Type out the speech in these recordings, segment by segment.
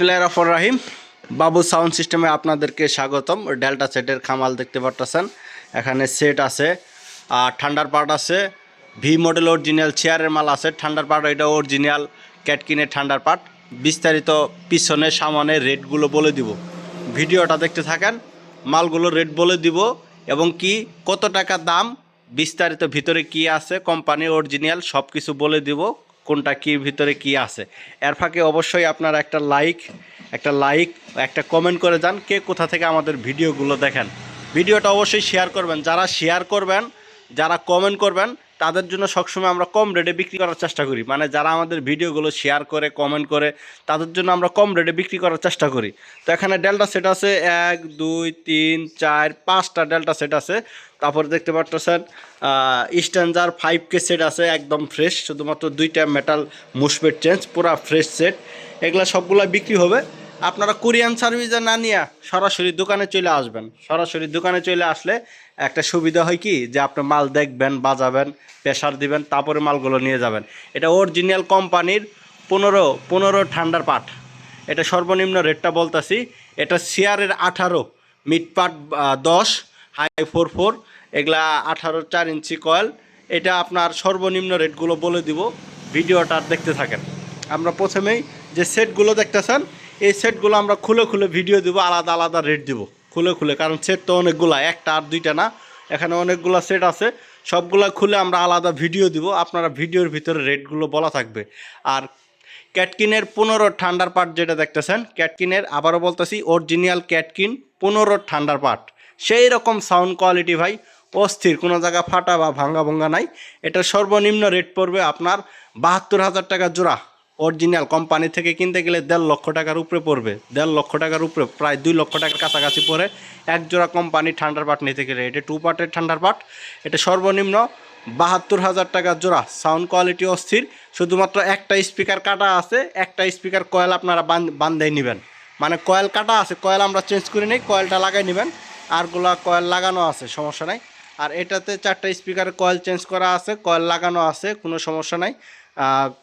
বিসমিল্লাহ রহমান রাহিম। বাবু সাউন্ড সিস্টেমে আপনাদেরকে স্বাগতম। ডেল্টা সেটের খামাল দেখতে পারতেছেন। এখানে সেট আছে, আর ঠান্ডার পার্ট আছে। ভি মডেল অরিজিনাল চেয়ারের মাল আছে। ঠান্ডার পার্ট এটা অরিজিনাল ক্যাটকিনের ঠান্ডার পার্ট বিস্তারিত পিছনে, সামনে রেটগুলো বলে দিব। ভিডিওটা দেখতে থাকেন, মালগুলো রেট বলে দিব, এবং কি, কত টাকা দাম, বিস্তারিত ভিতরে কি আছে, কোম্পানি অরিজিনাল সব কিছু বলে দিব। কোনটা কি, ভিতরে কি আছে। এর ফাঁকে অবশ্যই আপনার একটা লাইক একটা লাইক একটা কমেন্ট করে যান, কে কোথা থেকে আমাদের ভিডিওগুলো দেখেন। ভিডিওটা অবশ্যই শেয়ার করবেন। যারা শেয়ার করবেন, যারা কমেন্ট করবেন তাদের জন্য সবসময় আমরা কম রেটে বিক্রি করার চেষ্টা করি। মানে যারা আমাদের ভিডিওগুলো শেয়ার করে কমেন্ট করে, তাদের জন্য আমরা কম রেটে বিক্রি করার চেষ্টা করি। তো এখানে ডেল্টা সেট আছে এক, দুই, তিন, চার, পাঁচটা ডেল্টা সেট আছে। তারপরে দেখতে পাচ্ছেন স্ট্যান্ডার ফাইভ কে সেট আছে, একদম ফ্রেশ শুধুমাত্র দুইটা মেটাল মুসপেট চেঞ্জ পুরা ফ্রেশ সেট এগুলো সবগুলো বিক্রি হবে। আপনারা কোরিয়ান সার্ভিসে না নিয়ে সরাসরি দোকানে চলে আসবেন। সরাসরি দোকানে চলে আসলে একটা সুবিধা হয় কি? যে আপনি মাল দেখবেন, বাজাবেন প্রেশার দিবেন, তারপরে মালগুলো নিয়ে যাবেন। এটা অরিজিনাল কোম্পানির পনেরো পনেরো ঠান্ডার পাট। এটা সর্বনিম্ন রেটটা বলতাছি, এটা শেয়ারের আঠারো মিড পাট দশ, হাই ফোর ফোর, এগুলা আঠারো চার ইঞ্চি কয়েল। এটা আপনার সর্বনিম্ন রেটগুলো বলে দিব, ভিডিওটা দেখতে থাকেন। আমরা প্রথমেই যে সেটগুলো দেখতেছেন এই সেটগুলো আমরা খুলে খুলে ভিডিও দিব, আলাদা আলাদা রেট দিব। খুলে খুলে, কারণ সেট তো অনেকগুলা, একটা আর দুইটা না। এখানে অনেকগুলো সেট আছে। সবগুলা খুলে আমরা আলাদা ভিডিও দিব, আপনারা ভিডিওর ভিতরে রেটগুলো বলা থাকবে। আর ক্যাটকিনের পনেরো ঠান্ডার পার্ট যেটা দেখতেছেন, ক্যাটকিনের, আবারও বলতেছি অরিজিনাল ক্যাটকিন পনেরো ঠান্ডার পার্ট সেই রকম সাউন্ড কোয়ালিটি ভাই, অস্থির, কোনো জায়গা ফাটা বা ভাঙ্গা ভঙ্গা নাই। এটা সর্বনিম্ন রেট পড়বে আপনার বাহাত্তর হাজার টাকা জোড়া। অরিজিনাল কোম্পানি থেকে কিনতে গেলে দেড় লক্ষ টাকার উপরে পড়বে। দেড় লক্ষ টাকার উপরে, প্রায় দুই লক্ষ টাকার কাছাকাছি পড়ে। এক জোড়া কোম্পানি ঠান্ডার পাট নিতে গেলে, এটা টু পার্টের ঠান্ডার পাট এটা সর্বনিম্ন বাহাত্তর হাজার টাকা জোড়া। সাউন্ড কোয়ালিটি অস্থির, শুধুমাত্র একটা স্পিকার কাটা আছে, একটা স্পিকার কয়েল আপনারা বান্ধাই নেবেন। মানে কয়েল কাটা আছে কয়েল আমরা চেঞ্জ করে নিই কয়েলটা লাগাই নেবেন। আরগুলা কয়েল লাগানো আছে, সমস্যা নাই। আর এটাতে চারটা স্পিকারের কয়েল চেঞ্জ করা আছে কয়েল লাগানো আছে, কোনো সমস্যা নাই।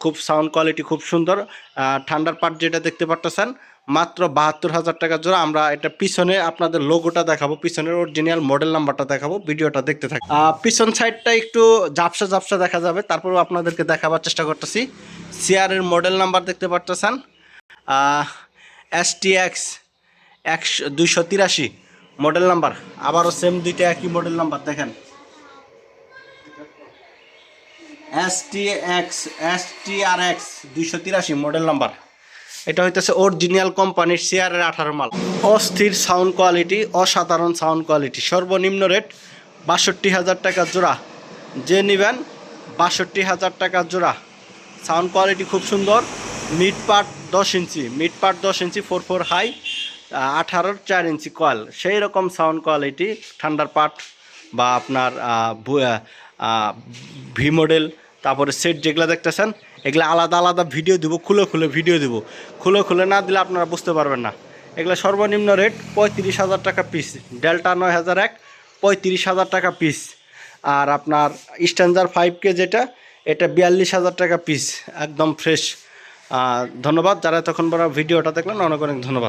খুব সাউন্ড কোয়ালিটি খুব সুন্দর। ঠান্ডার পার্ট যেটা দেখতে পারতেছেন, মাত্র বাহাত্তর হাজার টাকা জোড়া। আমরা এটা পিছনে আপনাদের লোগোটা দেখাবো, পিছনের অরিজিনাল মডেল নাম্বারটা দেখাবো, ভিডিওটা দেখতে থাকি পিছন সাইডটা একটু ঝাপসা ঝাপসা দেখা যাবে, তারপরেও আপনাদেরকে দেখাবার চেষ্টা করতেছি। সিআরের মডেল নাম্বার দেখতে পারতেছেন এস টি এক্স একশো দুইশো তিরাশি মডেল নাম্বার আবারও সেম দুইটা একই মডেল নাম্বার দেখেন। S T X S T আর এক্স দুইশো তিরাশি মডেল নাম্বার এটা হইতেছে অরিজিনাল কোম্পানির শেয়ারের আঠারো মাল। অস্থির সাউন্ড কোয়ালিটি অসাধারণ সাউন্ড কোয়ালিটি সর্বনিম্ন রেট বাষট্টি হাজার টাকা জোড়া। যে নেবেন বাষট্টি হাজার টাকা জোড়া। সাউন্ড কোয়ালিটি খুব সুন্দর মিড পার্ট দশ ইঞ্চি মিড পার্ট দশ ইঞ্চি ফোর ফোর হাই আঠারোর চার ইঞ্চি কয়েল সেই রকম সাউন্ড কোয়ালিটি ঠান্ডার পার্ট বা আপনার ভি মডেল তারপরে সেট যেগুলো দেখতেছেন, এগুলো আলাদা আলাদা ভিডিও দিব, খুলে খুলে ভিডিও দিব। খুলে খুলে না দিলে আপনারা বুঝতে পারবেন না। এগুলো সর্বনিম্ন রেট পঁয়ত্রিশ হাজার টাকা পিস ডেল্টা নয় হাজার এক, পঁয়ত্রিশ হাজার টাকা পিস আর আপনার স্ট্যান্ডার ফাইভ কে যেটা, এটা বিয়াল্লিশ হাজার টাকা পিস একদম ফ্রেশ ধন্যবাদ। যারা তখন বড় ভিডিওটা দেখলেন, অনেক অনেক ধন্যবাদ।